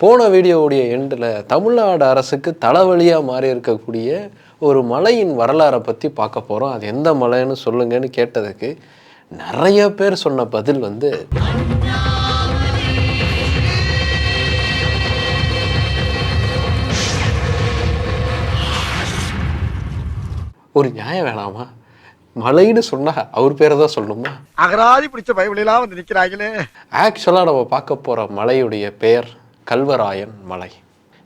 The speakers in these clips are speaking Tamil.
போன வீடியோவுடைய எண்டில் தமிழ்நாடு அரசுக்கு தலைவலியாக மாறி இருக்கக்கூடிய ஒரு மலையின் வரலாறை பற்றி பார்க்க போகிறோம் அது எந்த மலைன்னு சொல்லுங்கன்னு கேட்டதுக்கு நிறைய பேர் சொன்ன பதில் வந்து ஒரு நியாயம் வேணாமா? மலைன்னு சொன்னா அவர் பேரை தான் சொல்லணுமா? அகராதி பிடிச்ச பைபிளெல்லாம் வந்து நிக்கிறாங்களே. ஆக்சுவலாக நம்ம பார்க்க போகிற மலையுடைய பெயர் கல்வராயன் மலை.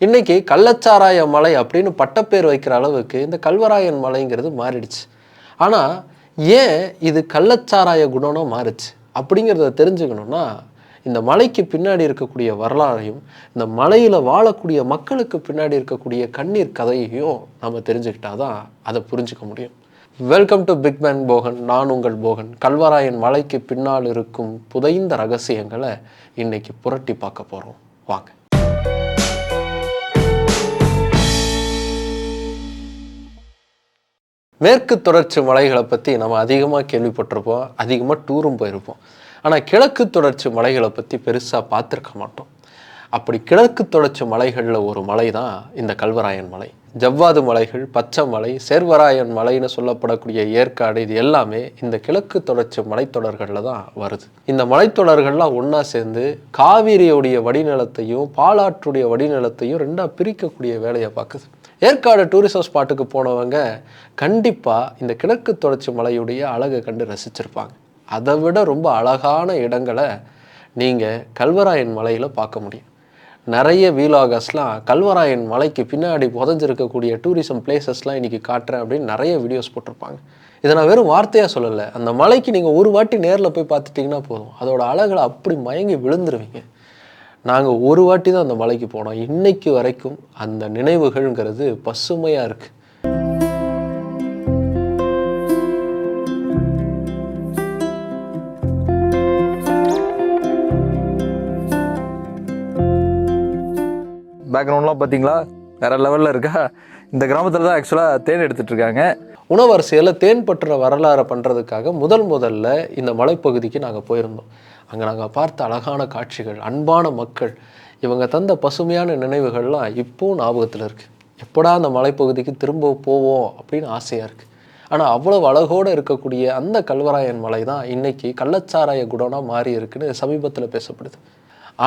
இன்றைக்கி கள்ளச்சாராய மலை அப்படின்னு பட்டப்பேர் வைக்கிற அளவுக்கு இந்த கல்வராயன் மலைங்கிறது மாறிடுச்சு. ஆனால் ஏன் இது கள்ளச்சாராய குணம்னா மாறுச்சு? அப்படிங்கிறத தெரிஞ்சுக்கணும்னா இந்த மலைக்கு பின்னாடி இருக்கக்கூடிய வரலாறையும் இந்த மலையில் வாழக்கூடிய மக்களுக்கு பின்னாடி இருக்கக்கூடிய கண்ணீர் கதையையும் நம்ம தெரிஞ்சுக்கிட்டாதான் அதை புரிஞ்சுக்க முடியும். Welcome to big bang Bogan நான் உங்கள் போகன். கல்வராயன் மலைக்கு பின்னால் இருக்கும் புதைந்த ரகசியங்களை இன்றைக்கி புரட்டி பார்க்க போகிறோம் வாங்க மேற்கு தொடர்ச்சி மலைகளை பற்றி நம்ம அதிகமாக கேள்விப்பட்டிருப்போம். அதிகமாக டூரும் போயிருப்போம். ஆனால் கிழக்கு தொடர்ச்சி மலைகளை பற்றி பெருசாக பார்த்துருக்க மாட்டோம். அப்படி கிழக்கு தொடர்ச்சி மலைகளில் ஒரு மலை தான் இந்த கல்வராயன் மலை. ஜவ்வாது மலைகள் பச்சை மலை சேர்வராயன் மலைன்னு சொல்லப்படக்கூடிய ஏற்காடு இது எல்லாமே இந்த கிழக்கு தொடர்ச்சி மலைத்தொடர்களில் தான் வருது. இந்த மலைத்தொடர்கள்லாம் ஒன்றா சேர்ந்து காவிரியுடைய வடிநிலத்தையும் பாலாற்றுடைய வடிநிலத்தையும் ரெண்டாக பிரிக்கக்கூடிய வேலையை பார்க்குது. ஏற்காடு டூரிசம் ஸ்பாட்டுக்கு போனவங்க கண்டிப்பாக இந்த கிழக்கு தொடர்ச்சி மலையுடைய அழகை கண்டு ரசிச்சிருப்பாங்க. அதை விட ரொம்ப அழகான இடங்களை நீங்கள் கல்வராயன் மலையில் பார்க்க முடியும். நிறைய வீலாகர்ஸ்லாம் கல்வராயன் மலைக்கு பின்னாடி புதஞ்சிருக்கக்கூடிய டூரிசம் பிளேசஸ்லாம் இன்றைக்கி காட்டுறேன் அப்படின்னு நிறைய வீடியோஸ் போட்டிருப்பாங்க. இதை நான் வெறும் வார்த்தையாக சொல்லலை. அந்த மலைக்கு நீங்கள் ஒரு வாட்டி நேரில் போய் பார்த்துட்டிங்கன்னா போதும். அதோட அழகில் அப்படி மயங்கி விழுந்துருவீங்க. நாங்கள் ஒரு வாட்டி தான் அந்த மலைக்கு போனோம். இன்னைக்கு வரைக்கும் அந்த நினைவுகள்ங்கிறது பசுமையாக இருக்குது பேக்ரவுண்ட்லாம் பார்த்தீங்களா? வேற லெவலில் இருக்கா? இந்த கிராமத்தில் தான் ஆக்சுவலாக தேன் எடுத்துட்டு இருக்காங்க. உணவரிசையில் தேன் பற்றுற வரலாறை பண்ணுறதுக்காக முதல் முதல்ல இந்த மலைப்பகுதிக்கு நாங்கள் போயிருந்தோம். அங்கே நாங்கள் பார்த்த அழகான காட்சிகள் அன்பான மக்கள் இவங்க தந்த பசுமையான நினைவுகள்லாம் இப்போவும் ஞாபகத்தில் இருக்குது எப்படா அந்த மலைப்பகுதிக்கு திரும்ப போவோம் அப்படின்னு ஆசையாக இருக்குது ஆனால் அவ்வளவு அழகோடு இருக்கக்கூடிய அந்த கல்வராயன் மலை தான் இன்றைக்கி கள்ளச்சாராய குடோனாக மாறி இருக்குன்னு சமீபத்தில் பேசப்படுது.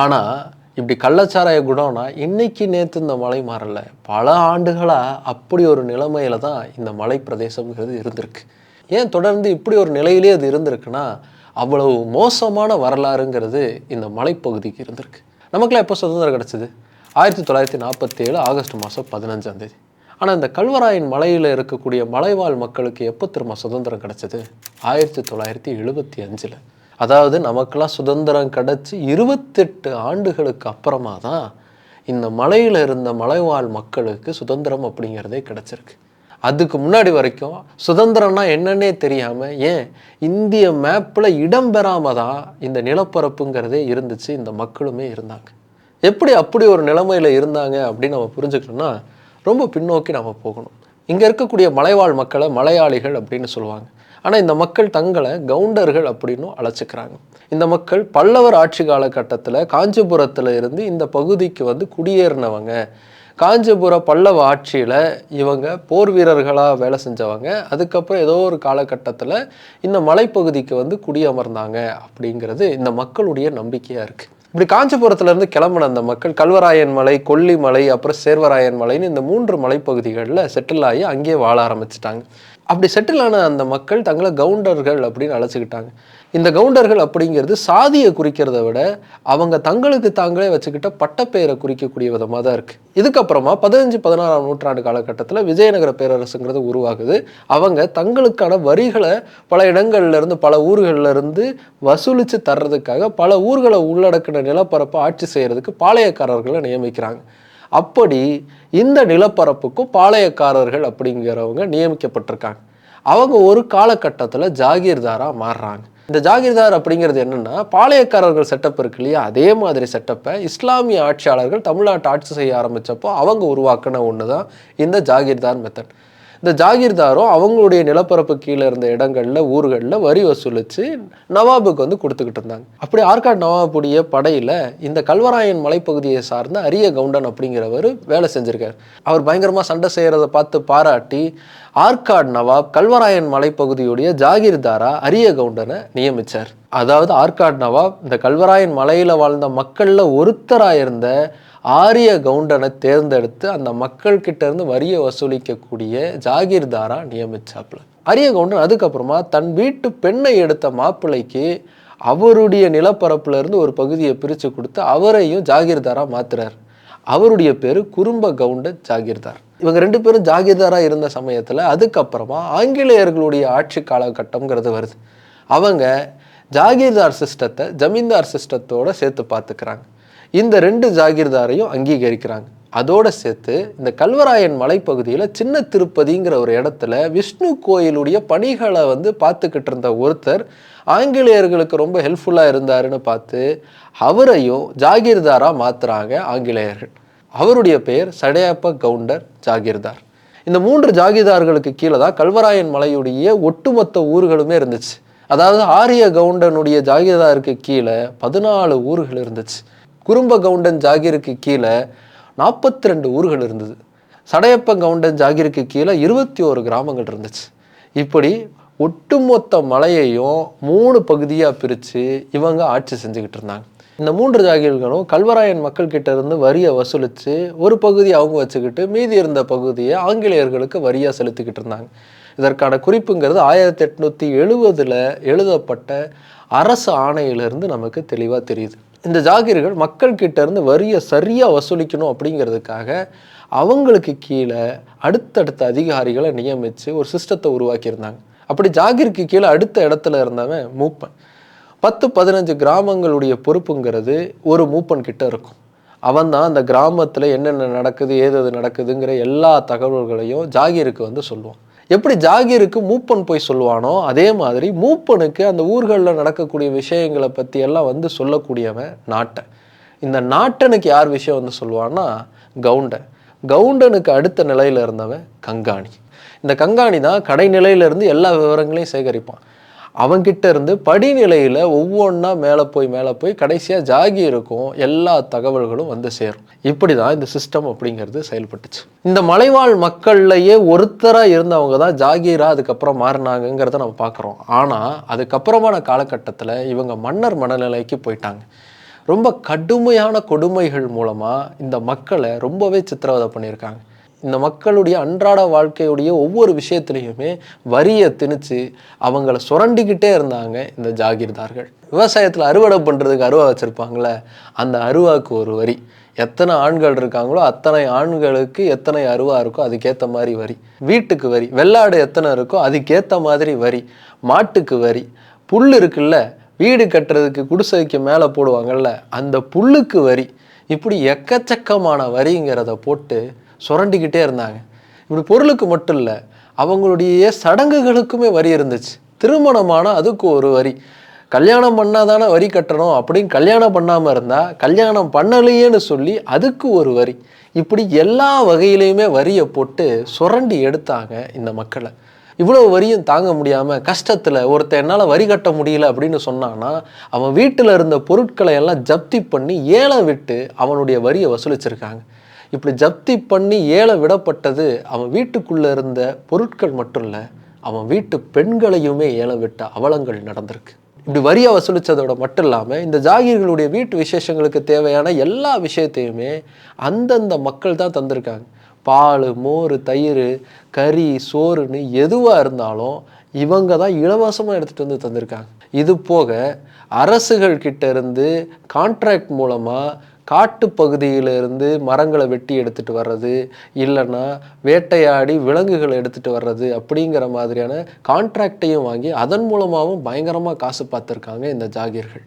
ஆனால் இப்படி கள்ளச்சாராய குடம்னா இன்னைக்கு நேற்று இந்த மலை மாறலை. பல ஆண்டுகளாக அப்படி ஒரு நிலைமையில தான் இந்த மலை பிரதேசம்ங்கிறது இருந்திருக்கு. ஏன் தொடர்ந்து இப்படி ஒரு நிலையிலே அது இருந்திருக்குன்னா அவ்வளவு மோசமான வரலாறுங்கிறது இந்த மலைப்பகுதிக்கு இருந்திருக்கு. நமக்குலாம் எப்போ சுதந்திரம் கிடச்சிது? ஆயிரத்தி தொள்ளாயிரத்தி நாற்பத்தி ஏழு ஆகஸ்ட் மாதம் பதினஞ்சாம் தேதி. ஆனால் இந்த கல்வராயன் மலையில் இருக்கக்கூடிய மலைவாழ் மக்களுக்கு எப்போ திரும்ப சுதந்திரம் கிடச்சிது? ஆயிரத்தி தொள்ளாயிரத்தி எழுபத்தி அஞ்சில். அதாவது நமக்கெல்லாம் சுதந்திரம் கிடச்சி இருபத்தெட்டு ஆண்டுகளுக்கு அப்புறமா தான் இந்த மலையில் இருந்த மலைவாழ் மக்களுக்கு சுதந்திரம் அப்படிங்கிறதே கிடச்சிருக்கு. அதுக்கு முன்னாடி வரைக்கும் சுதந்திரம்னா என்னன்னே தெரியாமல் ஏன் இந்திய மேப்பில் இடம் தான் இந்த நிலப்பரப்புங்கிறதே இருந்துச்சு இந்த மக்களுமே இருந்தாங்க. எப்படி அப்படி ஒரு நிலைமையில் இருந்தாங்க அப்படின்னு நம்ம புரிஞ்சுக்கணும்னா ரொம்ப பின்னோக்கி நம்ம போகணும். இங்கே இருக்கக்கூடிய மலைவாழ் மக்களை மலையாளிகள் அப்படின்னு சொல்லுவாங்க. ஆனால் இந்த மக்கள் தங்களை கவுண்டர்கள் அப்படின்னும் அழைச்சிக்கிறாங்க. இந்த மக்கள் பல்லவர் ஆட்சி காலகட்டத்தில் காஞ்சிபுரத்தில் இருந்து இந்த பகுதிக்கு வந்து குடியேறினவங்க. காஞ்சிபுர பல்லவ ஆட்சியில் இவங்க போர் வீரர்களாக வேலை செஞ்சவங்க. அதுக்கப்புறம் ஏதோ ஒரு காலகட்டத்தில் இந்த மலைப்பகுதிக்கு வந்து குடியமர்ந்தாங்க அப்படிங்கிறது இந்த மக்களுடைய நம்பிக்கையாக இருக்குது இப்படி காஞ்சிபுரத்துலேருந்து கிளம்பின அந்த மக்கள் கல்வராயன் மலை கொல்லிமலை அப்புறம் சேர்வராயன் மலைன்னு இந்த மூன்று மலைப்பகுதிகளில் செட்டில் ஆகி அங்கேயே வாழ ஆரம்பிச்சிட்டாங்க. அப்படி செட்டில் ஆன அந்த மக்கள் தங்களை கவுண்டர்கள் அப்படின்னு அழைச்சிக்கிட்டாங்க. இந்த கவுண்டர்கள் அப்படிங்கிறது சாதியை குறிக்கிறத விட அவங்க தங்களுக்கு தாங்களே வச்சுக்கிட்ட பட்டப்பெயரை குறிக்கக்கூடிய விதமாக தான் இருக்குது இதுக்கப்புறமா பதினஞ்சு பதினாறாம் நூற்றாண்டு காலகட்டத்தில் விஜயநகர பேரரசுங்கிறது உருவாகுது. அவங்க தங்களுக்கான வரிகளை பல இடங்கள்லேருந்து பல ஊர்களிலிருந்து வசூலித்து தர்றதுக்காக பல ஊர்களை உள்ளடக்கின நிலப்பரப்பை ஆட்சி செய்கிறதுக்கு பாளையக்காரர்களை நியமிக்கிறாங்க. அப்படி இந்த நிலப்பரப்புக்கும் பாளையக்காரர்கள் அப்படிங்கிறவங்க நியமிக்கப்பட்டிருக்காங்க. அவங்க ஒரு காலகட்டத்தில் ஜாகீர்தாராக மாறுறாங்க. இந்த ஜாகிர்தார் அப்படிங்கிறது என்னன்னா பாளையக்காரர்கள் செட்டப் இருக்கு இல்லையா? அதே மாதிரி செட்டப்பை இஸ்லாமிய ஆட்சியாளர்கள் தமிழ்நாட்டை ஆட்சி செய்ய ஆரம்பிச்சப்போ அவங்க உருவாக்கின ஒன்று தான் இந்த ஜாகிர்தார் மெத்தட் இந்த ஜாகிர்தாரும் அவங்களுடைய நிலப்பரப்பு கீழே இருந்த இடங்கள்ல ஊர்களில் வரி வசூலித்து நவாபுக்கு வந்து கொடுத்துக்கிட்டு இருந்தாங்க. அப்படி ஆற்காடு நவாபுடைய படையில் இந்த கல்வராயன் மலைப்பகுதியை சார்ந்த அரிய கவுண்டன் அப்படிங்கிறவர் வேலை செஞ்சிருக்காரு. அவர் பயங்கரமாக சண்டை செய்கிறத பார்த்து பாராட்டி ஆற்காடு நவாப் கல்வராயன் மலைப்பகுதியுடைய ஜாகிர்தாரா அரிய கவுண்டனை நியமித்தார் அதாவது ஆற்காடு நவாப் இந்த கல்வராயன் மலையில் வாழ்ந்த மக்களில் ஒருத்தராக இருந்த ஆரிய கவுண்டனை தேர்ந்தெடுத்து அந்த மக்கள்கிட்ட இருந்து வரியை வசூலிக்கக்கூடிய ஜாகீர்தாரா நியமிச்சாப்புல. ஆரிய கவுண்டன் அதுக்கப்புறமா தன் வீட்டு பெண்ணை எடுத்த மாப்பிள்ளைக்கு அவருடைய நிலப்பரப்புல இருந்து ஒரு பகுதியை பிரித்து கொடுத்து அவரையும் ஜாகீர்தாரா மாத்துறாரு. அவருடைய பேர் குறும்ப கவுண்ட ஜாகீர்தார். இவங்க ரெண்டு பேரும் ஜாகீர்தாரா இருந்த சமயத்துல அதுக்கப்புறமா ஆங்கிலேயர்களுடைய ஆட்சி காலகட்டம்ங்கிறது வருது. அவங்க ஜாகீர்தார் சிஸ்டத்தை ஜமீன்தார் சிஸ்டத்தோட சேர்த்து பார்த்துக்கிறாங்க. இந்த ரெண்டு ஜாகிர்தாரையும் அங்கீகரிக்கிறாங்க. அதோடு சேர்த்து இந்த கல்வராயன் மலைப்பகுதியில் சின்ன திருப்பதிங்கிற ஒரு இடத்துல விஷ்ணு கோயிலுடைய பணிகளை வந்து பார்த்துக்கிட்டு இருந்த ஒருத்தர் ஆங்கிலேயர்களுக்கு ரொம்ப ஹெல்ப்ஃபுல்லாக இருந்தாருன்னு பார்த்து அவரையும் ஜாகிர்தாராக மாற்றுறாங்க ஆங்கிலேயர்கள். அவருடைய பெயர் சடையப்ப கவுண்டர் ஜாகிர்தார். இந்த மூன்று ஜாகிர்தார்களுக்கு கீழே தான் கல்வராயன் மலையுடைய ஒட்டுமொத்த ஊர்களுமே இருந்துச்சு. அதாவது ஆரிய கவுண்டனுடைய ஜாகிர்தாருக்கு கீழே பதினாலு ஊர்கள் இருந்துச்சு. குறும்ப கவுண்டன் ஜாகிருக்கு கீழே நாற்பத்தி ரெண்டு ஊர்கள் இருந்தது. சடையப்ப கவுண்டன் ஜாகிருக்கு கீழே இருபத்தி ஓரு கிராமங்கள் இருந்துச்சு. இப்படி ஒட்டுமொத்த மலையையும் மூணு பகுதியாக பிரித்து இவங்க ஆட்சி செஞ்சுக்கிட்டு இருந்தாங்க. இந்த மூன்று ஜாகிர்களும் கல்வராயன் மக்கள்கிட்ட இருந்து வரியை வசூலித்து ஒரு பகுதி அவங்க வச்சுக்கிட்டு மீதி இருந்த பகுதியை ஆங்கிலேயர்களுக்கு வரியாக செலுத்திக்கிட்டு இருந்தாங்க. இதற்கான குறிப்புங்கிறது ஆயிரத்தி எட்நூற்றி எழுபதில் எழுதப்பட்ட அரசு ஆணையிலிருந்து நமக்கு தெளிவாக தெரியுது. இந்த ஜாகிர்கள் மக்கள்கிட்ட இருந்து வரியை சரியாக வசூலிக்கணும் அப்படிங்கிறதுக்காக அவங்களுக்கு கீழே அடுத்தடுத்த அதிகாரிகளை நியமித்து ஒரு சிஸ்டத்தை உருவாக்கியிருந்தாங்க. அப்படி ஜாகிருக்கு கீழே அடுத்த இடத்துல இருந்தவன் மூப்பன். பத்து பதினஞ்சு கிராமங்களுடைய பொறுப்புங்கிறது ஒரு மூப்பன் கிட்ட இருக்கும். அவன் தான் அந்த கிராமத்தில் என்னென்ன நடக்குது ஏது நடக்குதுங்கிற எல்லா தகவல்களையும் ஜாகிருக்கு வந்து சொல்லுவான். எப்படி ஜாகீருக்கு மூப்பன் போய் சொல்லுவானோ அதே மாதிரி மூப்பனுக்கு அந்த ஊர்களில் நடக்கக்கூடிய விஷயங்களை பற்றி எல்லாம் வந்து சொல்லக்கூடியவன் நாட்டன் இந்த நாட்டனுக்கு யார் விஷயம் வந்து சொல்லுவான்னா கவுண்டன். கவுண்டனுக்கு அடுத்த நிலையில் இருந்தவன் கங்காணி. இந்த கங்காணி தான் கடைநிலையிலேருந்து எல்லா விவரங்களையும் சேகரிப்பான். அவங்கிட்ட இருந்து படிநிலையில் ஒவ்வொன்றா மேலே போய் மேலே போய் கடைசியாக ஜாகி இருக்கும். எல்லா தகவல்களும் வந்து சேரும். இப்படி தான் இந்த சிஸ்டம் அப்படிங்கிறது செயல்பட்டுச்சு. இந்த மலைவாழ் மக்கள்லையே ஒருத்தராக இருந்தவங்க தான் ஜாகீரா அதுக்கப்புறம் மாறினாங்கங்கிறத நம்ம பார்க்குறோம் ஆனால் அதுக்கப்புறமான காலகட்டத்தில் இவங்க மன்னர் மனநிலைக்கு போயிட்டாங்க. ரொம்ப கடுமையான கொடுமைகள் மூலமாக இந்த மக்களை ரொம்பவே சித்திரவதை பண்ணியிருக்காங்க. இந்த மக்களுடைய அன்றாட வாழ்க்கையுடைய ஒவ்வொரு விஷயத்துலையுமே வரியை திணிச்சு அவங்கள சுரண்டிக்கிட்டே இருந்தாங்க இந்த ஜாகிர்தார்கள். விவசாயத்தில் அறுவடை பண்ணுறதுக்கு அருவா வச்சுருப்பாங்களே அந்த அருவாக்கு ஒரு வரி. எத்தனை ஆண்கள் இருக்காங்களோ அத்தனை ஆண்களுக்கு எத்தனை அருவா இருக்கோ அதுக்கேற்ற மாதிரி வரி. வீட்டுக்கு வரி வெள்ளாடு எத்தனை இருக்கோ அதுக்கேற்ற மாதிரி வரி. மாட்டுக்கு வரி. புல் இருக்குல்ல வீடு கட்டுறதுக்கு குடிசைக்கு மேலே போடுவாங்கள்ல அந்த புல்லுக்கு வரி. இப்படி எக்கச்சக்கமான வரிங்கிறத போட்டு சுரண்டிக்கிட்டே இருந்தாங்க. இப்படி பொருளுக்கு மட்டும் இல்லை அவங்களுடைய சடங்குகளுக்குமே வரி இருந்துச்சு. திருமணமான அதுக்கு ஒரு வரி. கல்யாணம் பண்ணாதானே வரி கட்டணும்? அப்படின்னு கல்யாணம் பண்ணாமல் இருந்தால் கல்யாணம் பண்ணலையேன்னு சொல்லி அதுக்கு ஒரு வரி. இப்படி எல்லா வகையிலையுமே வரியை போட்டு சுரண்டி எடுத்தாங்க இந்த மக்களை. இவ்வளோ வரியும் தாங்க முடியாமல் கஷ்டத்தில் ஒருத்தன் என்னால் வரி கட்ட முடியல அப்படின்னு சொன்னான்னா அவன் வீட்டில் இருந்த பொருட்களை எல்லாம் ஜப்தி பண்ணி ஏழை விட்டு அவனுடைய வரியை வசூலிச்சிருக்காங்க. இப்படி ஜப்தி பண்ணி ஏழை விடப்பட்டது அவன் வீட்டுக்குள்ளே இருந்த பொருட்கள் மட்டும் இல்லை அவன் வீட்டு பெண்களையுமே ஏழை விட்ட அவலங்கள் நடந்திருக்கு. இப்படி வரியை வசூலித்ததோட மட்டும் இல்லாமல் இந்த ஜாகீர்களுடைய வீட்டு விசேஷங்களுக்கு தேவையான எல்லா விஷயத்தையுமே அந்தந்த மக்கள் தான் தந்திருக்காங்க. பால் மோர் தயிர் கறி சோறுன்னு எதுவாக இருந்தாலும் இவங்க தான் இலவசமாக எடுத்துகிட்டு வந்து தந்திருக்காங்க. இது போக அரசுகள் கிட்ட இருந்து கான்ட்ராக்ட் மூலமாக காட்டுப்பகுதியிலிருந்து மரங்களை வெட்டி எடுத்துட்டு வர்றது இல்லைன்னா வேட்டையாடி விலங்குகளை எடுத்துட்டு வர்றது அப்படிங்கிற மாதிரியான கான்ட்ராக்டையும் வாங்கி அதன் மூலமாகவும் பயங்கரமாக காசு பார்த்துருக்காங்க இந்த ஜாகீர்கள்.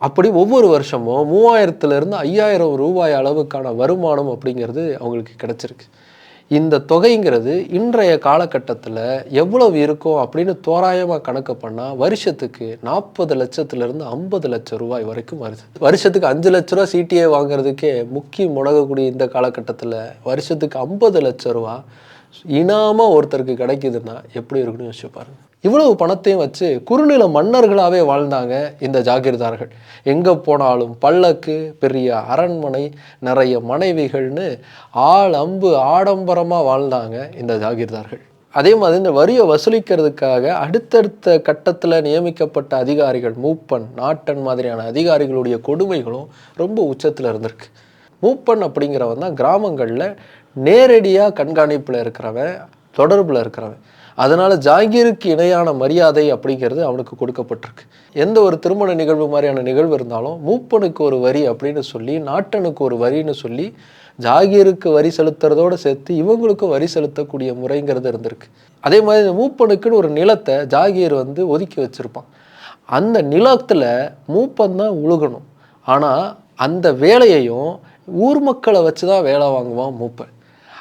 அப்படி ஒவ்வொரு வருஷமும் மூவாயிரத்துலேருந்து ஐயாயிரம் ரூபாய் அளவுக்கான வருமானம் அப்படிங்கிறது அவங்களுக்கு கிடச்சிருக்கு. இந்த தொகைங்கிறது இன்றைய காலகட்டத்தில் எவ்வளவு இருக்கும் அப்படின்னு தோராயமாக கணக்கு பண்ணால் வருஷத்துக்கு நாற்பது லட்சத்துலேருந்து ஐம்பது லட்சம் ரூபாய் வரைக்கும் வருது. வருஷத்துக்கு அஞ்சு லட்ச ரூபா சிடிஏ வாங்குறதுக்கே முக்கிய முடங்கக்கூடிய இந்த காலகட்டத்தில் வருஷத்துக்கு ஐம்பது லட்ச ரூபா இனாம ஒருத்தருக்கு கிடைக்குதுன்னா எப்படி இருக்குன்னு யோசிச்சு பாருங்கள் இவ்வளவு பணத்தையும் வச்சு குறுநில மன்னர்களாகவே வாழ்ந்தாங்க இந்த ஜாகிர்தார்கள். எங்கே போனாலும் பல்லக்கு பெரிய அரண்மனை நிறைய மனைவிகள்னு ஆள் அம்பு ஆடம்பரமாக வாழ்ந்தாங்க இந்த ஜாகிர்தார்கள். அதே மாதிரி இந்த வரியை வசூலிக்கிறதுக்காக அடுத்தடுத்த கட்டத்தில் நியமிக்கப்பட்ட அதிகாரிகள் மூப்பன் நாட்டன் மாதிரியான அதிகாரிகளுடைய கொடுமைகளும் ரொம்ப உச்சத்தில் இருந்திருக்கு. மூப்பன் அப்படிங்கிறவன் தான் கிராமங்களில் நேரடியாக கண்காணிப்பில் இருக்கிறவன் தொடர்பில் இருக்கிறவன். அதனால் ஜாகீருக்கு இணையான மரியாதை அப்படிங்கிறது அவனுக்கு கொடுக்கப்பட்டிருக்கு. எந்த ஒரு திருமண நிகழ்வு மாதிரியான நிகழ்வு இருந்தாலும் மூப்பனுக்கு ஒரு வரி அப்படின்னு சொல்லி நாட்டனுக்கு ஒரு வரின்னு சொல்லி ஜாகீருக்கு வரி செலுத்துறதோடு சேர்த்து இவங்களுக்கும் வரி செலுத்தக்கூடிய முறைங்கிறது இருந்திருக்கு. அதே மாதிரி இந்த மூப்பனுக்குன்னு ஒரு நிலத்தை ஜாகீர் வந்து ஒதுக்கி வச்சிருப்பான். அந்த நிலத்தில் மூப்பன் தான் உழுகணும். ஆனால் அந்த வேலையையும் ஊர் மக்களை வச்சு தான் வேலை வாங்குவான் மூப்பன்.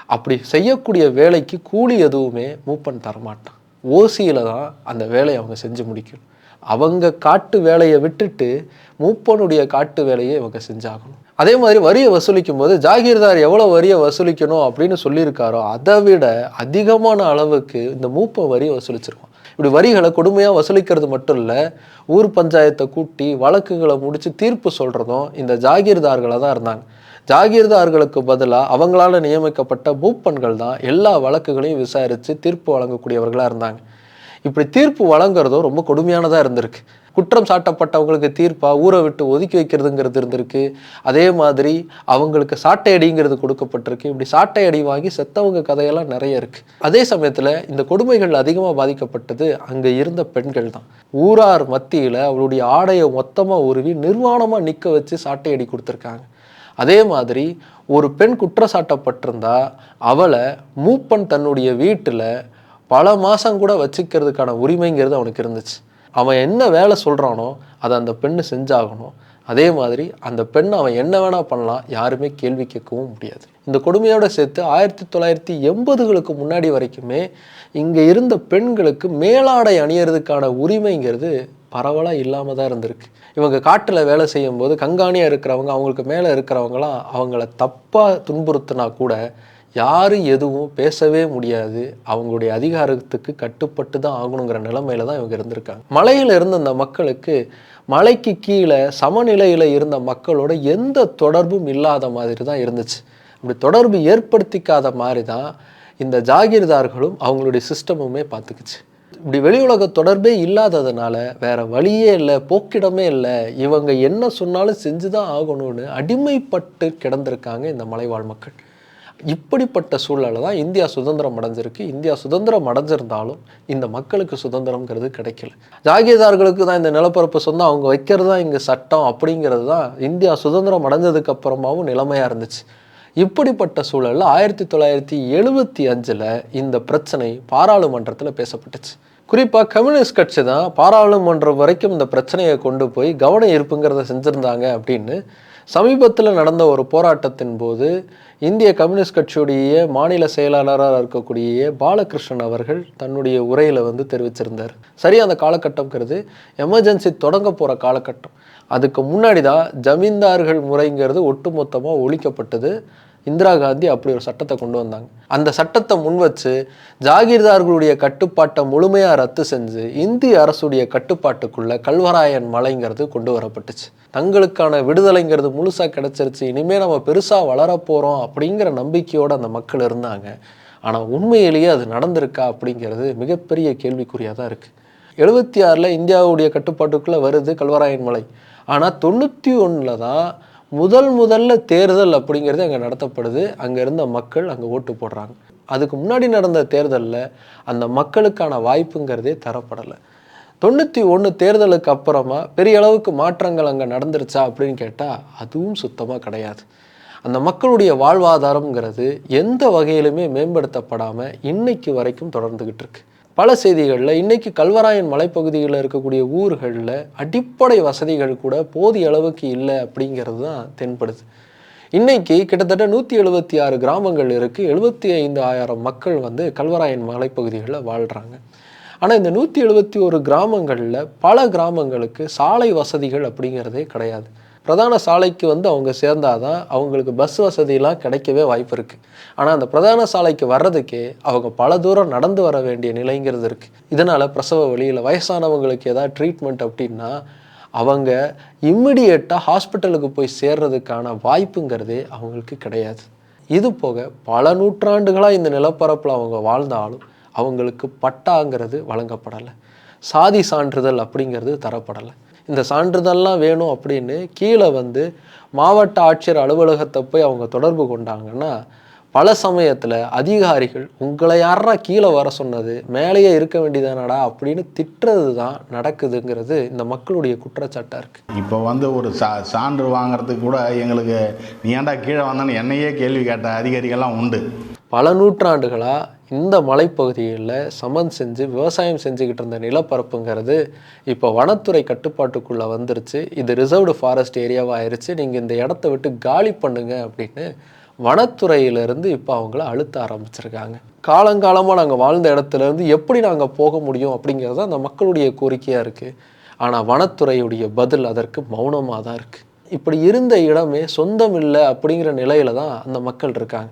அப்படி செய்யக்கூடிய வேலைக்கு கூலி எதுவுமே மூப்பன் தரமாட்டான். ஓசியில் தான் அந்த வேலையை அவங்க செஞ்சு முடிக்கணும். அவங்க காட்டு வேலையை விட்டுட்டு மூப்பனுடைய காட்டு வேலையை இவங்க செஞ்சாகணும். அதே மாதிரி வரியை வசூலிக்கும் போது ஜாகீர்தார் எவ்வளோ வரியை வசூலிக்கணும் அப்படின்னு சொல்லியிருக்காரோ அதை விட அதிகமான அளவுக்கு இந்த மூப்பன் வரியை வசூலிச்சிருவான் இப்படி வரிகளை கொடுமையாக வசூலிக்கிறது மட்டும் இல்லை ஊர் பஞ்சாயத்தை கூட்டி வழக்குகளை முடித்து தீர்ப்பு சொல்கிறதும் இந்த ஜாகீர்தார்களை தான் இருந்தாங்க. ஜாகீர்தார்களுக்கு பதிலாக அவங்களால நியமிக்கப்பட்ட மூப்பன்கள் தான் எல்லா வழக்குகளையும் விசாரித்து தீர்ப்பு வழங்கக்கூடியவர்களாக இருந்தாங்க. இப்படி தீர்ப்பு வழங்குறதும் ரொம்ப கொடுமையானதாக இருந்திருக்கு. குற்றம் சாட்டப்பட்டவங்களுக்கு தீர்ப்பாக ஊரை விட்டு ஒதுக்கி வைக்கிறதுங்கிறது இருந்திருக்கு. அதே மாதிரி அவங்களுக்கு சாட்டை அடிங்கிறது கொடுக்கப்பட்டிருக்கு. இப்படி சாட்டை அடி வாங்கி செத்தவங்க கதையெல்லாம் நிறைய இருக்குது அதே சமயத்தில் இந்த கொடுமைகள் அதிகமாக பாதிக்கப்பட்டது அங்கே இருந்த பெண்கள் தான். ஊரார் மத்தியில் அவளுடைய ஆடையை மொத்தமாக உருவி நிர்வாணமாக நிற்க வச்சு சாட்டை அடி கொடுத்துருக்காங்க. அதே மாதிரி ஒரு பெண் குற்றச்சாட்டப்பட்டிருந்தா அவளை மூப்பன் தன்னுடைய வீட்டில் பல மாதம் கூட வச்சுக்கிறதுக்கான உரிமைங்கிறது அவனுக்கு இருந்துச்சு. அவன் என்ன வேலை சொல்கிறானோ அதை அந்த பெண்ணு செஞ்சாகணும். அதே மாதிரி அந்த பெண் அவன் என்ன வேணால் பண்ணலாம் யாருமே கேள்வி கேட்கவும் முடியாது. இந்த கொடுமையோடு சேர்த்து ஆயிரத்தி தொள்ளாயிரத்தி எண்பதுகளுக்கு முன்னாடி வரைக்குமே இங்கே இருந்த பெண்களுக்கு மேலாடை அணியறதுக்கான உரிமைங்கிறது பரவலாக இல்லாமல் தான் இருந்திருக்கு. இவங்க காட்டில் வேலை செய்யும்போது கண்காணியாக இருக்கிறவங்க அவங்களுக்கு மேலே இருக்கிறவங்களாம் அவங்கள தப்பாக துன்புறுத்தினா கூட யாரும் எதுவும் பேசவே முடியாது. அவங்களுடைய அதிகாரத்துக்கு கட்டுப்பட்டு தான் ஆகணுங்கிற நிலைமையில தான் இவங்க இருந்திருக்காங்க. மலையில் இருந்த அந்த மக்களுக்கு மலைக்கு கீழே சமநிலையில் இருந்த மக்களோட எந்த தொடர்பும் இல்லாத மாதிரி தான் இருந்துச்சு. அப்படி தொடர்பு ஏற்படுத்திக்காத மாதிரி தான் இந்த ஜாகீர்தார்களும் அவங்களுடைய சிஸ்டமுமே பார்த்துக்குச்சு. இப்படி வெளி உலக தொடர்பே இல்லாததுனால வேற வழியே இல்லை போக்கிடமே இல்லை இவங்க என்ன சொன்னாலும் செஞ்சு தான் ஆகணும்னு அடிமைப்பட்டு கிடந்திருக்காங்க இந்த மலைவாழ் மக்கள். இப்படிப்பட்ட சூழலில் தான் இந்தியா சுதந்திரம் அடைஞ்சிருக்கு. இந்தியா சுதந்திரம் அடைஞ்சிருந்தாலும் இந்த மக்களுக்கு சுதந்திரம்ங்கிறது கிடைக்கல. ஜாகீர்தார்களுக்கு தான் இந்த நிலப்பரப்பு சொந்தம். அவங்க வைக்கிறது தான் இங்கே சட்டம் அப்படிங்கிறது தான் இந்தியா சுதந்திரம் அடைஞ்சதுக்கு அப்புறமாவும் நிலைமையாக இருந்துச்சு. இப்படிப்பட்ட சூழலில் ஆயிரத்தி தொள்ளாயிரத்தி எழுபத்தி அஞ்சில் இந்த பிரச்சனை பாராளுமன்றத்தில் பேசப்பட்டுச்சு. குறிப்பாக கம்யூனிஸ்ட் கட்சி தான் பாராளுமன்றம் வரைக்கும் இந்த பிரச்சனையை கொண்டு போய் கவன ஈர்ப்புங்கிறத செஞ்சுருந்தாங்க அப்படின்னு சமீபத்தில் நடந்த ஒரு போராட்டத்தின் போது இந்திய கம்யூனிஸ்ட் கட்சியுடைய மாநில செயலாளராக இருக்கக்கூடிய பாலகிருஷ்ணன் அவர்கள் தன்னுடைய உரையில் வந்து தெரிவிச்சிருந்தார். சரி அந்த காலகட்டம்ங்கிறது எமர்ஜென்சி தொடங்க போகிற காலகட்டம். அதுக்கு முன்னாடி தான் ஜமீன்தார்கள் முறைங்கிறது ஒட்டுமொத்தமாக ஒழிக்கப்பட்டது. இந்திரா காந்தி அப்படி ஒரு சட்டத்தை கொண்டு வந்தாங்க. அந்த சட்டத்தை முன் வச்சு ஜாகீர்தார்களுடைய கட்டுப்பாட்டை முழுமையாக ரத்து செஞ்சு இந்திய அரசுடைய கட்டுப்பாட்டுக்குள்ள கல்வராயன் மலைங்கிறது கொண்டு வரப்பட்டுச்சு. தங்களுக்கான விடுதலைங்கிறது முழுசாக கிடைச்சிருச்சு. இனிமேல் நம்ம பெருசாக வளரப்போகிறோம் அப்படிங்கிற நம்பிக்கையோடு அந்த மக்கள் இருந்தாங்க. ஆனால் உண்மையிலேயே அது நடந்திருக்கா அப்படிங்கிறது மிகப்பெரிய கேள்விக்குறியாக தான் இருக்குது எழுபத்தி ஆறில் இந்தியாவுடைய கட்டுப்பாட்டுக்குள்ளே வருது கல்வராயன் மலை. ஆனால் தொண்ணூற்றி ஒன்றில் தான் முதல் முதல்ல தேர்தல் அப்படிங்கிறது அங்கே நடத்தப்படுது. அங்கே இருந்த மக்கள் அங்கே ஓட்டு போடுறாங்க. அதுக்கு முன்னாடி நடந்த தேர்தலில் அந்த மக்களுக்கான வாய்ப்புங்கிறதே தரப்படலை. தொண்ணூற்றி ஒன்று தேர்தலுக்கு அப்புறமா பெரிய அளவுக்கு மாற்றங்கள் அங்கே நடந்துருச்சா அப்படின்னு கேட்டால் அதுவும் சுத்தமாக கிடையாது. அந்த மக்களுடைய வாழ்வாதாரம்ங்கிறது எந்த வகையிலுமே மேம்படுத்தப்படாமல் இன்னைக்கு வரைக்கும் தொடர்ந்துக்கிட்டு இருக்குது பல செய்திகளில் இன்றைக்கி கல்வராயன் மலைப்பகுதியில் இருக்கக்கூடிய ஊர்களில் அடிப்படை வசதிகள் கூட போதிய அளவுக்கு இல்லை அப்படிங்கிறது தான் தென்படுது. இன்றைக்கி கிட்டத்தட்ட நூற்றி எழுபத்தி ஆறு கிராமங்கள் இருக்குது எழுபத்தி ஐந்து ஆயிரம் மக்கள் வந்து கல்வராயன் மலைப்பகுதிகளில் வாழ்கிறாங்க ஆனால் இந்த நூற்றி எழுபத்தி ஒரு கிராமங்களில் பல கிராமங்களுக்கு சாலை வசதிகள் அப்படிங்கிறதே கிடையாது. பிரதான சாலைக்கு வந்து அவங்க சேர்ந்தாதான் அவங்களுக்கு பஸ் வசதியெலாம் கிடைக்கவே வாய்ப்பு இருக்குது ஆனால் அந்த பிரதான சாலைக்கு வர்றதுக்கே அவங்க பல தூரம் நடந்து வர வேண்டிய நிலைங்கிறது இருக்குது இதனால் பிரசவ வழியில் வயசானவங்களுக்கு ஏதாவது ட்ரீட்மெண்ட் அப்படின்னா அவங்க இம்மிடியேட்டாக ஹாஸ்பிட்டலுக்கு போய் சேர்றதுக்கான வாய்ப்புங்கிறதே அவங்களுக்கு கிடையாது. இது போக பல நூற்றாண்டுகளாக இந்த நிலப்பரப்பில் அவங்க வாழ்ந்தாலும் அவங்களுக்கு பட்டாங்கிறது வழங்கப்படலை. சாதி சான்றிதழ் அப்படிங்கிறது தரப்படலை. இந்த சான்றிதழ்லாம் வேணும் அப்படின்னு கீழே வந்து மாவட்ட ஆட்சியர் அலுவலகத்தை போய் அவங்க தொடர்பு கொண்டாங்கன்னா பல சமயத்தில் அதிகாரிகள் உங்களை யாரா கீழே வர சொன்னது மேலேயே இருக்க வேண்டியதானடா அப்படின்னு திட்டுறது தான் நடக்குதுங்கிறது இந்த மக்களுடைய குற்றச்சாட்டாக இருக்குது இப்போ வந்து ஒரு சா சான்று வாங்குறதுக்கு கூட எங்களுக்கு நீ ஏன்டா கீழே வந்தான்னு என்னையே கேள்வி கேட்ட அதிகாரிகள்லாம் உண்டு. பல நூற்றாண்டுகளாக இந்த மலைப்பகுதிகளில் சமன் செஞ்சு விவசாயம் செஞ்சுக்கிட்டு இருந்த நிலப்பரப்புங்கிறது இப்போ வனத்துறை கட்டுப்பாட்டுக்குள்ளே வந்துருச்சு. இது ரிசர்வ்டு ஃபாரஸ்ட் ஏரியாவாக ஆயிடுச்சு நீங்கள் இந்த இடத்த விட்டு காலி பண்ணுங்க அப்படின்னு வனத்துறையிலேருந்து இப்போ அவங்கள அழுத்த ஆரம்பிச்சிருக்காங்க. காலங்காலமாக நாங்கள் வாழ்ந்த இடத்துல இருந்து எப்படி நாங்கள் போக முடியும் அப்படிங்கிறது அந்த மக்களுடைய கோரிக்கையாக இருக்குது ஆனால் வனத்துறையுடைய பதில் அதற்கு மௌனமாக தான் இருக்குது இப்படி இருந்த இடமே சொந்தம் இல்லை அப்படிங்கிற நிலையில தான் அந்த மக்கள் இருக்காங்க.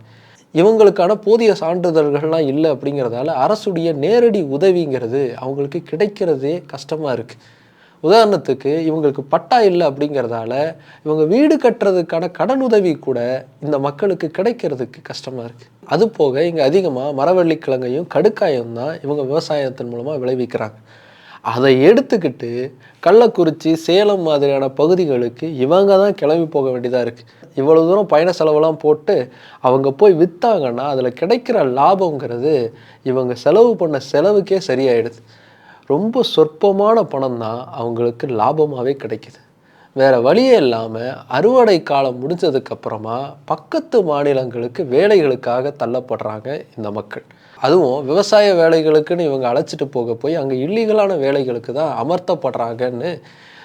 இவங்களுக்கான போதிய சான்றிதழ்கள்லாம் இல்லை அப்படிங்கிறதால அரசுடைய நேரடி உதவிங்கிறது அவங்களுக்கு கிடைக்கிறதே கஷ்டமாக இருக்குது உதாரணத்துக்கு இவங்களுக்கு பட்டா இல்லை அப்படிங்கிறதால இவங்க வீடு கட்டுறதுக்கான கடன் உதவி கூட இந்த மக்களுக்கு கிடைக்கிறதுக்கு கஷ்டமாக இருக்குது அது போக இங்கே அதிகமாக மரவள்ளிக்கிழங்கையும் கடுக்காயும் தான் இவங்க விவசாயத்தின் மூலமாக விளைவிக்கிறாங்க. அதை எடுத்துக்கிட்டு கள்ளக்குறிச்சி சேலம் மாதிரியான பகுதிகளுக்கு இவங்க தான் கிளம்பி போக வேண்டியதாக இருக்குது இவ்வளோ தூரம் பயண செலவெல்லாம் போட்டு அவங்க போய் விற்றாங்கன்னா அதில் கிடைக்கிற லாபங்கிறது இவங்க செலவு பண்ண செலவுக்கே சரியாயிடுது. ரொம்ப சொற்பமான பணம் தான் அவங்களுக்கு லாபமாகவே கிடைக்கிது. வேறு வழியே இல்லாமல் அறுவடை காலம் முடிஞ்சதுக்கப்புறமா பக்கத்து மாநிலங்களுக்கு வேலைகளுக்காக தள்ளப்படுறாங்க இந்த மக்கள். அதுவும் விவசாய வேலைகளுக்குன்னு இவங்க அழைச்சிட்டு போக போய் அங்கே இல்லீகலான வேலைகளுக்கு தான் அமர்த்தப்படுறாங்கன்னு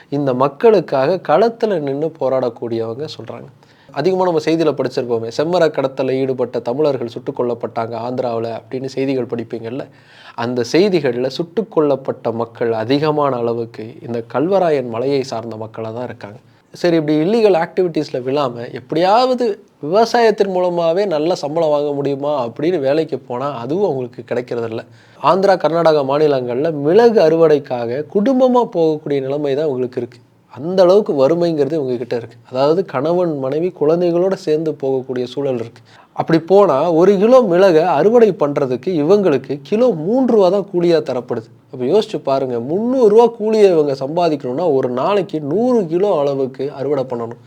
இந்த மக்களுக்காக களத்தில் நின்று போராடக்கூடியவங்க சொல்கிறாங்க அதிகமாக நம்ம செய்தியில் படிச்சிருப்போமே செம்மர கடத்தலில் ஈடுபட்ட தமிழர்கள் சுட்டுக் கொல்லப்பட்டாங்க ஆந்திராவில் அப்படின்னு செய்திகள் படிப்பீங்கள்ல அந்த செய்திகளில் சுட்டுக் கொல்லப்பட்ட மக்கள் அதிகமான அளவுக்கு இந்த கல்வராயன் மலையை சார்ந்த மக்களாக தான் இருக்காங்க. சரி இப்படி இல்லீகல் ஆக்டிவிட்டீஸில் விழாமல் எப்படியாவது விவசாயத்தின் மூலமாகவே நல்ல சம்பளம் வாங்க முடியுமா அப்படின்னு வேலைக்கு போனால் அதுவும் அவங்களுக்கு கிடைக்கிறதில்ல. ஆந்திரா கர்நாடகா மாநிலங்களில் மிளகு அறுவடைக்காக குடும்பமாக போகக்கூடிய நிலைமை தான் உங்களுக்கு இருக்குது அந்த அளவுக்கு வறுமைங்கிறது உங்ககிட்ட இருக்குது அதாவது கணவன் மனைவி குழந்தைகளோடு சேர்ந்து போகக்கூடிய சூழல் இருக்குது அப்படி போனால் ஒரு கிலோ மிளகை அறுவடை பண்ணுறதுக்கு இவங்களுக்கு கிலோ மூன்று ரூபா தான் கூலியாக தரப்படுது. அப்போ யோசிச்சு பாருங்கள் முந்நூறுரூவா கூலியை இவங்க சம்பாதிக்கணும்னா ஒரு நாளைக்கு நூறு கிலோ அளவுக்கு அறுவடை பண்ணணும்.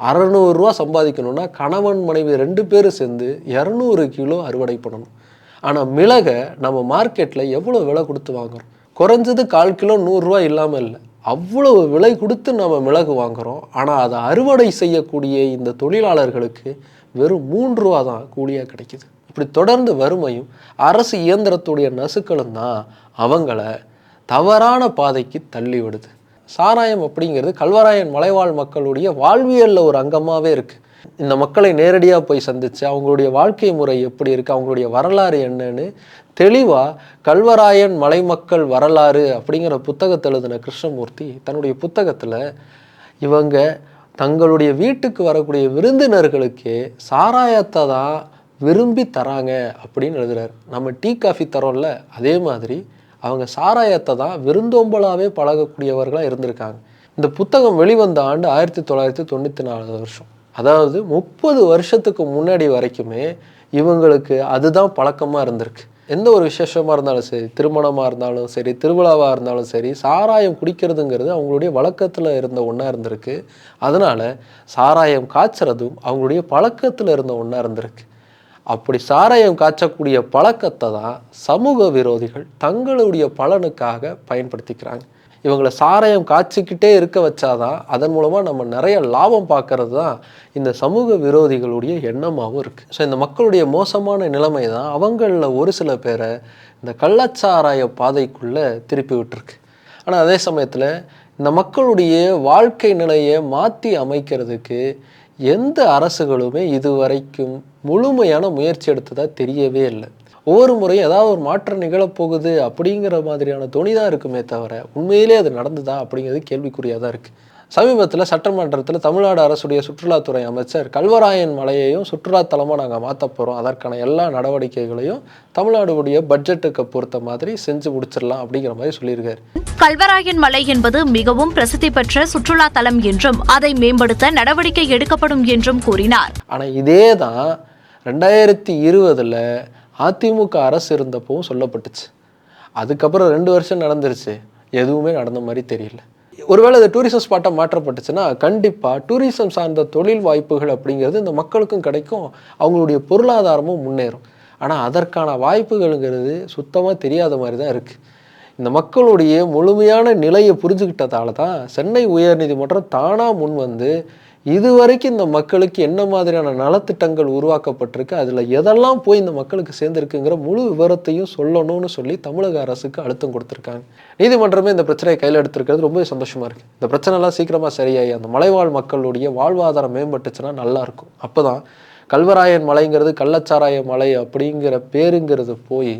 அறநூறுரூவா சம்பாதிக்கணும்னா கணவன் மனைவி ரெண்டு பேரும் சேர்ந்து இரநூறு கிலோ அறுவடை பண்ணணும். ஆனால் மிளகை நம்ம மார்க்கெட்டில் எவ்வளோ விலை கொடுத்து வாங்குறோம்? குறைஞ்சது கால் கிலோ நூறுரூவா இல்லாமல் இல்லை. அவ்வளவு விலை கொடுத்து நம்ம மிளகு வாங்குகிறோம் ஆனால் அதை அறுவடை செய்யக்கூடிய இந்த தொழிலாளர்களுக்கு வெறும் மூன்று ரூபா தான் கூலியாக கிடைக்குது. இப்படி தொடர்ந்து வறுமையும் அரசு இயந்திரத்துடைய நசுக்களும் தான் அவங்கள தவறான பாதைக்கு தள்ளி விடுது. சாராயம் அப்படிங்கிறது கல்வராயன் மலைவாழ் மக்களுடைய வாழ்வியலில் ஒரு அங்கமாகவே இருக்குது இந்த மக்களை நேரடியாக போய் சந்தித்து அவங்களுடைய வாழ்க்கை முறை எப்படி இருக்குது அவங்களுடைய வரலாறு என்னன்னு தெளிவாக கல்வராயன் மலைமக்கள் வரலாறு அப்படிங்கிற புத்தகத்தை எழுதின கிருஷ்ணமூர்த்தி தன்னுடைய புத்தகத்தில் இவங்க தங்களுடைய வீட்டுக்கு வரக்கூடிய விருந்தினர்களுக்கு சாராயத்தை தான் விரும்பி தராங்க அப்படின்னு எழுதுறாரு. நம்ம டீ காஃபி தரோம்ல அதே மாதிரி அவங்க சாராயத்தை தான் விருந்தோம்பலாகவே பழகக்கூடியவர்களாக இருந்திருக்காங்க. இந்த புத்தகம் வெளிவந்த ஆண்டு ஆயிரத்தி தொள்ளாயிரத்தி தொண்ணூற்றி நாலு வருஷம். அதாவது முப்பது வருஷத்துக்கு முன்னாடி வரைக்குமே இவங்களுக்கு அதுதான் பழக்கமாக இருந்திருக்கு. எந்த ஒரு விசேஷமாக இருந்தாலும் சரி திருமணமாக இருந்தாலும் சரி திருவிழாவாக இருந்தாலும் சரி சாராயம் குடிக்கிறதுங்கிறது அவங்களுடைய வழக்கத்தில் இருந்த ஒன்றா இருந்திருக்கு. அதனால் சாராயம் காய்ச்சறதும் அவங்களுடைய பழக்கத்தில் இருந்த ஒன்றா இருந்திருக்கு. அப்படி சாராயம் காய்ச்சக்கூடிய பழக்கத்தை தான் சமூக விரோதிகள் தங்களுடைய பலனுக்காக பயன்படுத்திக்கிறாங்க. இவங்களை சாராயம் காய்ச்சிக்கிட்டே இருக்க வச்சாதான் அதன் மூலமாக நம்ம நிறைய லாபம் பார்க்கறது தான் இந்த சமூக விரோதிகளுடைய எண்ணமாகவும் இருக்குது ஸோ இந்த மக்களுடைய மோசமான நிலைமை தான் அவங்களில் ஒரு சில பேரை இந்த கள்ளச்சாராய பாதைக்குள்ளே திருப்பி விட்டுருக்கு. ஆனால் அதே சமயத்தில் இந்த மக்களுடைய வாழ்க்கை நிலையை மாற்றி அமைக்கிறதுக்கு எந்த அரசுகளுமே இதுவரைக்கும் முழுமையான முயற்சி எடுத்ததாக தெரியவே இல்லை. ஒவ்வொரு முறையும் ஏதாவது ஒரு மாற்றம் நிகழப்போகுது அப்படிங்கிற மாதிரியான துணி தான் இருக்குமே தவிர உண்மையிலே அது நடந்துதா அப்படிங்கிறது கேள்விக்குறியாக தான் இருக்குது சமீபத்தில் சட்டமன்றத்தில் தமிழ்நாடு அரசுடைய சுற்றுலாத்துறை அமைச்சர் கல்வராயன் மலையையும் சுற்றுலாத்தலமாக நாங்கள் மாற்ற போகிறோம் அதற்கான எல்லா நடவடிக்கைகளையும் தமிழ்நாடுடைய பட்ஜெட்டுக்கு பொறுத்த மாதிரி செஞ்சு முடிச்சிடலாம் அப்படிங்கிற மாதிரி சொல்லியிருக்காரு. கல்வராயன் மலை என்பது மிகவும் பிரசித்தி பெற்ற சுற்றுலா தலம் என்றும் அதை மேம்படுத்த நடவடிக்கை எடுக்கப்படும் என்றும் கூறினார். ஆனால் இதே தான் ரெண்டாயிரத்தி இருபதில் அதிமுக அரசு இருந்தப்பவும் சொல்லப்பட்டுச்சு. அதுக்கப்புறம் ரெண்டு வருஷம் நடந்துருச்சு. எதுவுமே நடந்த மாதிரி தெரியல. ஒருவேளை இந்த டூரிசம் ஸ்பாட்டாக மாற்றப்பட்டுச்சுன்னா கண்டிப்பாக டூரிசம் சார்ந்த தொழில் வாய்ப்புகள் அப்படிங்கிறது இந்த மக்களுக்கும் கிடைக்கும். அவங்களுடைய பொருளாதாரமும் முன்னேறும். ஆனால் அதற்கான வாய்ப்புகளுங்கிறது சுத்தமாக தெரியாத மாதிரி தான் இருக்குது இந்த மக்களுடைய முழுமையான நிலையை புரிஞ்சுக்கிட்டதால தான் சென்னை உயர்நீதிமன்றம் தானாக முன் வந்து இதுவரைக்கும் இந்த மக்களுக்கு என்ன மாதிரியான நலத்திட்டங்கள் உருவாக்கப்பட்டிருக்கு அதில் எதெல்லாம் போய் இந்த மக்களுக்கு சேர்ந்துருக்குங்கிற முழு விவரத்தையும் சொல்லணும்னு சொல்லி தமிழக அரசுக்கு அழுத்தம் கொடுத்துருக்காங்க. நீதிமன்றமே இந்த பிரச்சனையை கையில் எடுத்திருக்கிறது ரொம்பவே சந்தோஷமாக இருக்குது இந்த பிரச்சனைலாம் சீக்கிரமாக சரியாகி அந்த மலைவாழ் மக்களுடைய வாழ்வாதாரம் மேம்பட்டுச்சுன்னா நல்லாயிருக்கும் அப்போ தான் கல்வராயன் மலைங்கிறது கள்ளச்சாராய மலை அப்படிங்கிற பேருங்கிறது போய்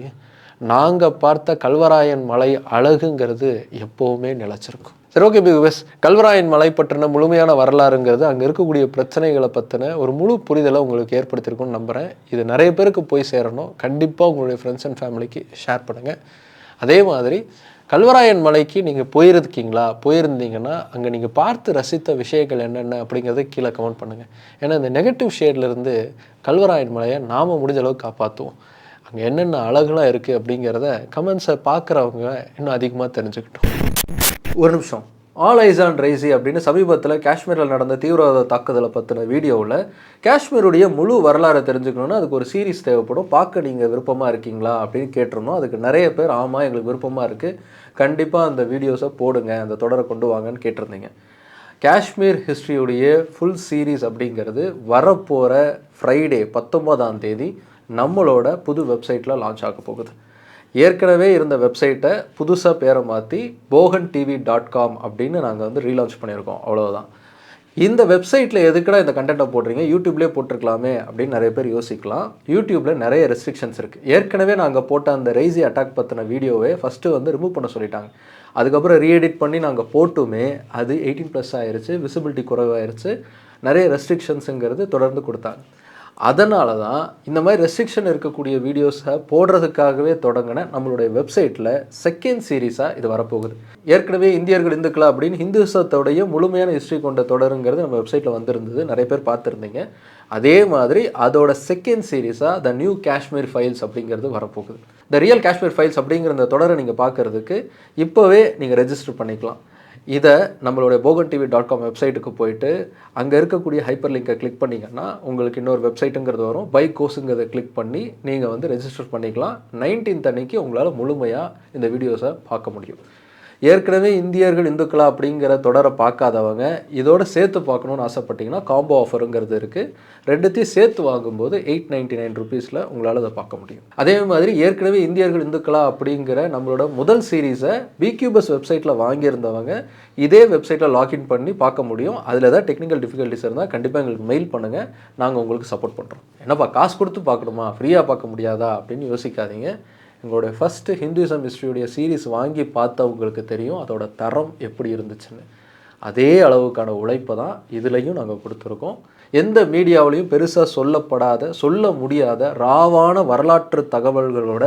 நாங்கள் பார்த்த கல்வராயன் மலை அழகுங்கிறது எப்போவுமே நிலச்சிருக்கும். சரி ஓகே பிகாஸ் கல்வராயன் மலை பற்றின முழுமையான வரலாறுங்கிறது அங்கே இருக்கக்கூடிய பிரச்சனைகளை பற்றின ஒரு முழு புரிதலை உங்களுக்கு ஏற்படுத்தியிருக்கும்னு நம்புகிறேன் இது நிறைய பேருக்கு போய் சேரணும். கண்டிப்பாக உங்களுடைய ஃப்ரெண்ட்ஸ் அண்ட் ஃபேமிலிக்கு ஷேர் பண்ணுங்கள் அதே மாதிரி கல்வராயன் மலைக்கு நீங்கள் போயிருக்கீங்களா? போயிருந்தீங்கன்னா அங்கே நீங்கள் பார்த்து ரசித்த விஷயங்கள் என்னென்ன அப்படிங்கிறத கீழே கமெண்ட் பண்ணுங்கள் ஏன்னா இந்த நெகட்டிவ் ஷேட்லேருந்து கல்வராயன் மலையை நாம் முடிஞ்ச அளவுக்கு காப்பாற்றுவோம் அங்கே என்னென்ன அழகுலாம் இருக்குது அப்படிங்கிறத கமெண்ட்ஸை பார்க்குறவங்க இன்னும் அதிகமாக தெரிஞ்சுக்கிட்டோம். ஒரு நிமிஷம். ஆல் ஐஸ் ஆன் ரைசி அப்படின்னு சமீபத்தில் காஷ்மீரில் நடந்த தீவிரவாத தாக்குதலை பற்றின வீடியோவில் காஷ்மீருடைய முழு வரலாறை தெரிஞ்சுக்கணுன்னா அதுக்கு ஒரு சீரிஸ் தேவைப்படும். பார்க்க நீங்கள் விருப்பமாக இருக்கீங்களா அப்படின்னு கேட்டிருந்தோம். அதுக்கு நிறைய பேர் ஆமாம் எங்களுக்கு விருப்பமாக இருக்குது கண்டிப்பாக அந்த வீடியோஸை போடுங்க அந்த தொடரை கொண்டு வாங்கன்னு கேட்டிருந்தீங்க. காஷ்மீர் ஹிஸ்ட்ரியுடைய ஃபுல் சீரீஸ் அப்படிங்கிறது வரப்போகிற ஃப்ரைடே பத்தொன்பதாம் தேதி நம்மளோட புது வெப்சைட்டில் லான்ச் ஆக போகுது. ஏற்கனவே இருந்த வெப்சைட்டை புதுசாக பேரை மாற்றி போகன் டிவி டாட் காம் அப்படின்னு நாங்கள் வந்து ரீலான்ச் பண்ணியிருக்கோம். அவ்வளோதான் இந்த வெப்சைட்டில் எதுக்குடா இந்த கண்டென்ட்டை போடுறீங்க? யூடியூப்லேயே போட்டிருக்கலாமே அப்படின்னு நிறைய பேர் யோசிக்கலாம். யூடியூப்பில் நிறைய ரெஸ்ட்ரிக்ஷன்ஸ் இருக்குது ஏற்கனவே நாங்கள் போட்ட அந்த ரைசி அட்டாக் பற்றின வீடியோவை ஃபஸ்ட்டு வந்து ரிமூவ் பண்ண சொல்லிட்டாங்க. அதுக்கப்புறம் ரீஎடிட் பண்ணி நாங்கள் போட்டுமே அது எயிட்டீன் ப்ளஸ் ஆயிடுச்சு விசிபிலிட்டி குறைவாயிருச்சு நிறைய ரெஸ்ட்ரிக்ஷன்ஸுங்கிறது தொடர்ந்து கொடுத்தாங்க. அதனால தான் இந்த மாதிரி ரெஸ்ட்ரிக்ஷன் இருக்கக்கூடிய வீடியோஸை போடுறதுக்காகவே தொடங்கின நம்மளுடைய வெப்சைட்டில் செகண்ட் சீரீஸாக இது வரப்போகுது. ஏற்கனவே இந்தியர்கள் இந்துக்களா அப்படின்னு ஹிந்துசத்தோடைய முழுமையான ஹிஸ்ட்ரி கொண்ட தொடருங்கிறது நம்ம வெப்சைட்டில் வந்திருந்தது. நிறைய பேர் பார்த்துருந்தீங்க. அதே மாதிரி அதோட செகண்ட் சீரீஸாக த நியூ காஷ்மீர் ஃபைல்ஸ் அப்படிங்கிறது வரப்போகுது. த ரியல் காஷ்மீர் ஃபைல்ஸ் அப்படிங்கிற இந்த தொடரை நீங்கள் பார்க்குறதுக்கு இப்போவே நீங்கள் ரெஜிஸ்டர் பண்ணிக்கலாம். இதை நம்மளுடைய போகன் டிவி டாட் காம் வெப்சைட்டுக்கு போயிட்டு அங்கே இருக்கக்கூடிய ஹைப்பர் லிங்கை கிளிக் பண்ணிங்கன்னா உங்களுக்கு இன்னொரு வெப்சைட்டுங்கிறது வரும். பைக் கோர்ஸுங்கிறத கிளிக் பண்ணி நீங்கள் வந்து ரெஜிஸ்டர் பண்ணிக்கலாம். நைன்டீன்த் அன்னைக்கு உங்களால் முழுமையாக இந்த வீடியோஸை பார்க்க முடியும். ஏற்கனவே இந்தியர்கள் இந்துக்களா அப்படிங்கிற தொடரை பார்க்காதவங்க இதோட சேர்த்து பார்க்கணுன்னு ஆசைப்பட்டீங்கன்னா காம்போ ஆஃபருங்கிறது இருக்குது ரெண்டுத்தையும் சேர்த்து வாங்கும்போது எயிட் நைன்ட்டி நைன் ருபீஸில் உங்களால் அதை பார்க்க முடியும். அதே மாதிரி ஏற்கனவே இந்தியர்கள் இந்துக்களா அப்படிங்கிற நம்மளோட முதல் சீரீஸை பிக்யூபஸ் வெப்சைட்டில் வாங்கியிருந்தவங்க இதே வெப்சைட்டில் லாக்இன் பண்ணி பார்க்க முடியும். அதில் ஏதாவது டெக்னிக்கல் டிஃபிகல்ட்டிஸ் இருந்தால் கண்டிப்பாக எங்களுக்கு மெயில் பண்ணுங்கள் நாங்கள் உங்களுக்கு சப்போர்ட் பண்ணுறோம் என்னப்பா காசு கொடுத்து பார்க்கணுமா? ஃப்ரீயாக பார்க்க முடியாதா? அப்படின்னு யோசிக்காதீங்க. எங்களுடைய ஃபஸ்ட்டு ஹிந்துயிசம் ஹிஸ்ட்ரியுடைய சீரீஸ் வாங்கி பார்த்தவங்களுக்கு தெரியும் அதோட தரம் எப்படி இருந்துச்சுன்னு. அதே அளவுக்கான உழைப்பை தான் இதுலேயும் நாங்கள் கொடுத்துருக்கோம். எந்த மீடியாவிலையும் பெருசாக சொல்லப்படாத சொல்ல முடியாத ராவான வரலாற்று தகவல்களோட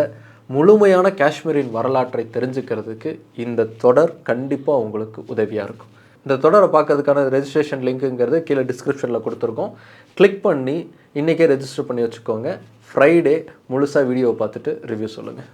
முழுமையான காஷ்மீரின் வரலாற்றை தெரிஞ்சுக்கிறதுக்கு இந்த தொடர் கண்டிப்பாக உங்களுக்கு உதவியாக இருக்கும். இந்த தொடரை பார்க்கறதுக்கான ரெஜிஸ்ட்ரேஷன் லிங்க்குங்கிறது கீழே டிஸ்கிரிப்ஷனில் கொடுத்துருக்கோம். கிளிக் பண்ணி இன்றைக்கே ரெஜிஸ்டர் பண்ணி வச்சுக்கோங்க. ஃப்ரைடே முழுசாக வீடியோவை பார்த்துட்டு ரிவ்யூ சொல்லுங்கள்